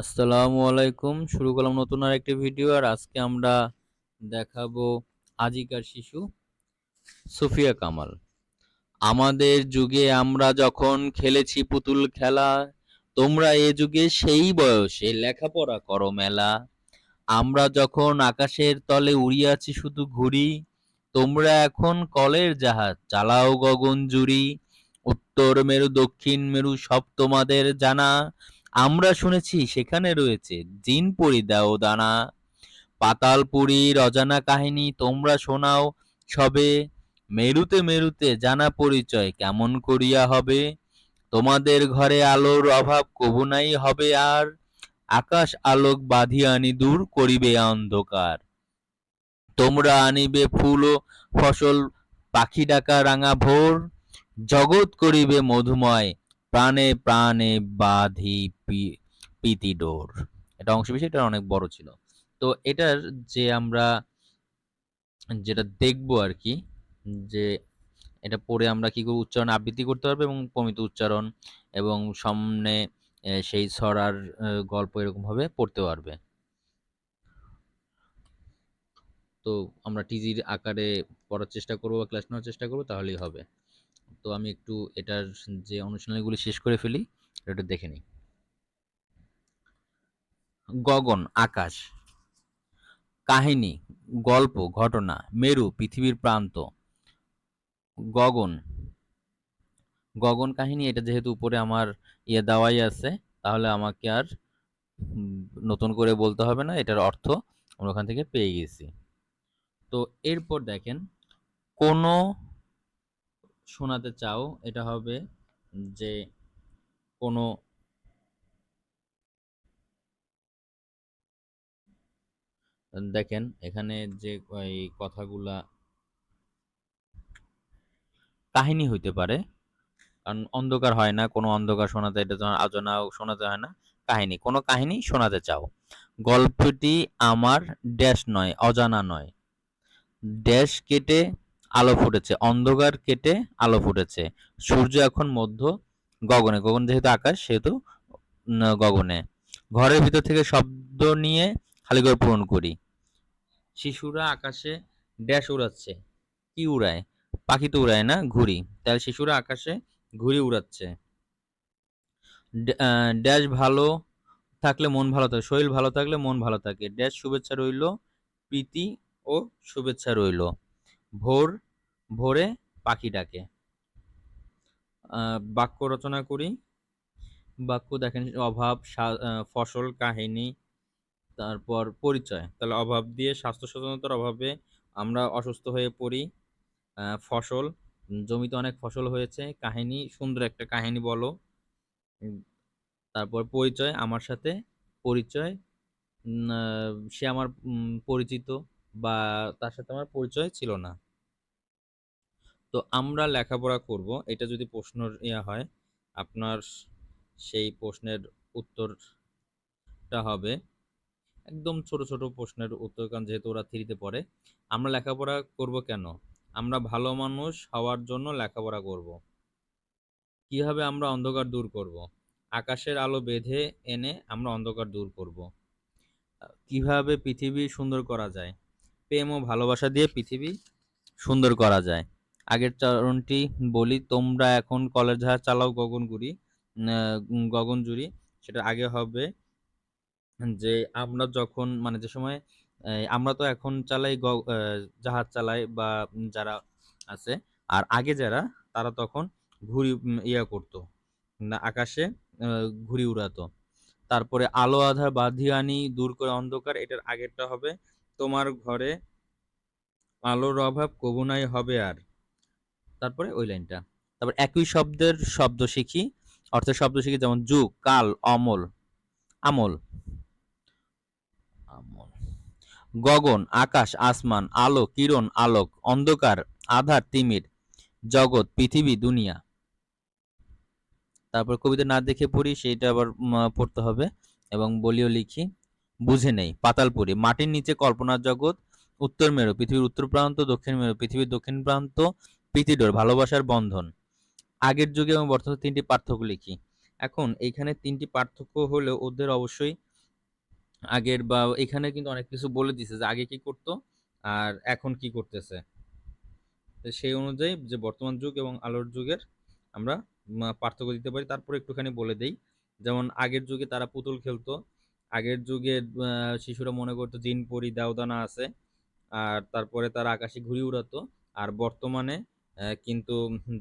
আসসালামু আলাইকুম। শুরু করলাম নতুন আর একটি ভিডিও আর আজকে আমরা দেখাবো আজিকার শিশু সুফিয়া কামাল। আমাদের যুগে আমরা যখন খেলেছি পুতুল খেলা, তোমরা এ যুগে সেই বয়সে লেখাপড়া করো মেলা। আমরা যখন আকাশের তলে উড়িয়াছি শুধু ঘুরি তোমরা এখন কলের জাহাজ, চালাও গগন জুড়ি। উত্তর মেরু, দক্ষিণ মেরু, সব তোমাদের জানা। আমরা শুনেছি সেখানে রয়েছে জিন পরি, দাও দানা পাতালপুরীর অজানা কাহিনী, তোমরা শোনাও সবে। মেরুতে মেরুতে জানা পরিচয় কেমন করিয়া হবে? তোমাদের ঘরে আলোর অভাব কবু নাই হবে আর, আকাশ আলোক বাঁধিয়া আনি দূর করিবে অন্ধকার। তোমরা আনিবে ফুল ও ফসল, পাখি ডাকা রাঙা ভোর, জগৎ করিবে মধুময় প্রাণে প্রাণে বাঁধি পি- পিতি ডোর। এটা অংশ বিশেষ এটা অনেক বড় ছিল। তো এটার যে আমরা যেটা দেখব আর কি, যে এটা পড়ে আমরা কি করে উচ্চারণ আবৃত্তি করতে পারব এবং প্রমিত উচ্চারণ এবং সামনে সেই ছড়ার গল্প এরকম ভাবে পড়তে পারবে। তো আমরা টিজির আকারে পড়ার চেষ্টা করব বা ক্লাস নেওয়ার চেষ্টা করব, তাহলেই হবে। তো আমি একটু এটার যে অনুশীলনীগুলি শেষ করে ফেলি, এটা দেখে নিই। গগন, আকাশ, কাহিনী, গল্প, ঘটনা, মেরু, পৃথিবীর প্রান্ত, গগন গগন কাহিনী, এটা যেহেতু উপরে আমার ইয়ে দেওয়াই আছে, তাহলে আমাকে আর নতুন করে বলতে হবে না, এটার অর্থ আমরা ওখান থেকে পেয়ে গেছি। তো এরপর দেখেন, কোন শোনাতে চাও, এটা হবে যে কোনো দেখেন, এখানে যে এই কথাগুলা কাহিনী হইতে পারে, কারণ অন্ধকার হয় না, কোনো অন্ধকার শোনাতে এটা তোমার আজনাও শোনাতে হয় না, কাহিনী, কোনো কাহিনী শোনাতে চাও। গল্পটি আমার ড্যাশ নয়, অজানা নয়। ড্যাশ কেটে আলো ফুটেছে, অন্ধকার কেটে আলো ফুটেছে। সূর্য এখন মধ্য গগনে, গগন যেহেতু আকাশ, সেহেতু গগনে। ঘরের ভিতর থেকে শব্দ নিয়ে খালি ঘর পূরণ করি। শিশুরা আকাশে ড্যাশ উড়াচ্ছে। কি উড়ায়? পাখি তো উড়ায় না, ঘুড়ি। তাহলে শিশুরা আকাশে ঘুড়ি উড়াচ্ছে। ড্যাশ ভালো থাকলে মন ভালো থাকে, শরীর ভালো থাকলে মন ভালো থাকে। ড্যাশ শুভেচ্ছা রইল, প্রীতি ও শুভেচ্ছা রইল। ভোর ভোরে পাখি ডাকে। বাক্য রচনা করি। বাক্য দেখেন, অভাব ফসল, কাহিনী, তারপর পরিচয়। তাহলে অভাব দিয়ে স্বাস্থ্য সচেতনতার অভাবে আমরা অসুস্থ হয়ে পড়ি। ফসল, জমিতে অনেক ফসল হয়েছে, কাহিনী, সুন্দর একটা কাহিনী বলো। তারপর পরিচয়, আমার সাথে পরিচয়। সে আমার পরিচিত বা তার সাথে আমার পরিচয় ছিল না। তো আমরা লেখাপড়া করব। এটা যদি প্রশ্নের ইয়া হয়, আপনার সেই প্রশ্নের উত্তরটা হবে। একদম ছোট ছোট প্রশ্নের উত্তর, কারণ যেহেতু ওরা থ্রিতে পড়ে। আমরা লেখাপড়া করব কেন? আমরা ভালো মানুষ হওয়ার জন্য লেখাপড়া করব। কীভাবে আমরা অন্ধকার দূর করব? আকাশের আলো বেঁধে এনে আমরা অন্ধকার দূর করব। কীভাবে পৃথিবী সুন্দর করা যায়? প্রেম ও ভালোবাসা দিয়ে পৃথিবী সুন্দর করা যায়। আগের চরণটি বলি তোমরা এখন কলের জাহাজ চালাও গগনগুড়ি গগনজুড়ি সেটা আগে হবে যে আমরা যখন মানে যে সময় আমরা তো এখন চালাই জাহাজ চালাই বা যারা আছে আর আগে যারা তারা তখন উম, ইয়া করতো না আকাশে ঘুড়ি উড়াতো। তারপরে আলো আধার বাঁধিয়ে আনি দূর করে অন্ধকার এটার আগেরটা হবে তোমার ঘরে আলোর অভাব কবু নাই হবে আর। তারপরে ওই লাইনটা। তারপর একই শব্দের শব্দ শিখি। অর্থের শব্দ শিখি যেমন যুগ কাল, অমল, আমল। আমল। গগন, আকাশ, আসমান, আলো, কিরণ, আলোক, অন্ধকার, আধার, তিমির, জগৎ, পৃথিবী, দুনিয়া। তারপর কবিতা না দেখে পড়ি, সেইটা আবার পড়তে হবে। এবং বলিও লিখি, বুঝে নেই পাতালপুরি মাটির নিচে কল্পনার জগৎ, উত্তর মেরু, পৃথিবীর উত্তর প্রান্ত, দক্ষিণ মেরু, পৃথিবীর দক্ষিণ প্রান্ত পৃথিডোর ভালোবাসার বন্ধন। আগের যুগে এবং বর্তমানে তিনটি পার্থক্য লিখি। এখন এইখানে তিনটি পার্থক্য হলেও ওদের অবশ্যই আগের বা এখানে কিন্তু অনেক কিছু বলে দিছে যে আগে কি করতো আর এখন কি করতেছে। সেই অনুযায়ী যে বর্তমান যুগ এবং আলোর যুগের আমরা পার্থক্য দিতে পারি। তারপরে একটুখানি বলে দেই, যেমন আগের যুগে তারা পুতুল খেলতো, আগের যুগের শিশুরা মনে করতো জিন পরি দেওদানা আছে, আর তারপরে তারা আকাশে ঘুড়ি উড়াতো, আর বর্তমানে কিন্তু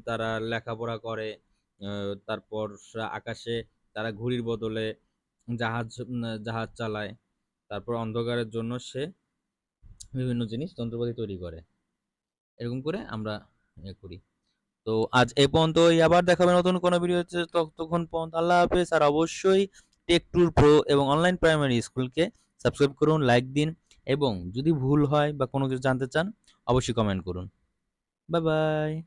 তারা লেখাপড়া করে তারপর আকাশে তারা ঘুড়ির বদলে জাহাজ জাহাজ চালায়। তারপর অন্ধকারের জন্য সে বিভিন্ন জিনিস, যন্ত্রপাতি তৈরি করে। এরকম করে আমরা ইয়ে করি। তো আজ এই পর্যন্তই। আবার দেখাবে নতুন কোনো ভিডিও হচ্ছে ততক্ষণ পর্যন্ত আল্লাহ হাফেজ। আর অবশ্যই টেক টুর প্রো এবং অনলাইন প্রাইমারি স্কুলকে সাবস্ক্রাইব করুন লাইক দিন। এবং যদি ভুল হয় বা কোনো কিছু জানতে চান, অবশ্যই কমেন্ট করুন। Bye bye.